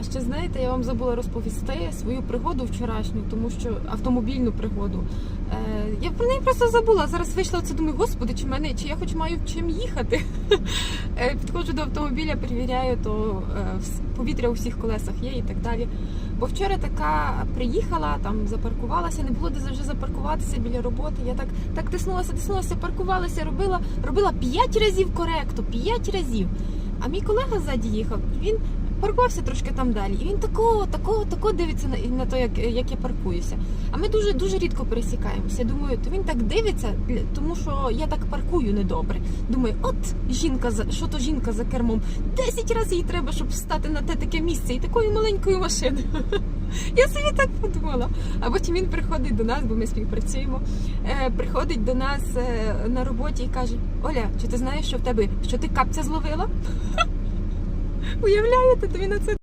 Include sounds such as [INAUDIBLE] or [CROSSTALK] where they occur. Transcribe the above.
А ще знаєте, я вам забула розповісти свою пригоду вчорашню, тому що автомобільну пригоду. Е, я про неї просто забула. Зараз вийшла це, думаю, господи, чи мене чи я хоч маю чим їхати. [LAUGHS] Е, Підходжу до автомобіля, перевіряю, то е, повітря у всіх колесах є і так далі. Бо вчора така приїхала, там запаркувалася, не було де вже запаркуватися біля роботи. Я так, так тиснулася, тиснулася, паркувалася, робила, робила п'ять разів коректу, п'ять разів. А мій колега ззаді їхав, він паркувався трошки там далі. І він такого, такого, такого дивиться на, на те, як, як я паркуюся. А ми дуже дуже рідко пересікаємося. Думаю, то він так дивиться, тому що я так паркую недобре. Думаю, от жінка що то жінка за кермом. Десять разів їй треба, щоб встати на те таке місце і такою маленькою машиною. [LAUGHS] Я собі так подумала. А потім він приходить до нас, бо ми співпрацюємо. Е, приходить до нас е, на роботі і каже: Оля, чи ти знаєш, що в тебе що ти капця зловила? [LAUGHS] Уявляєте, то він на це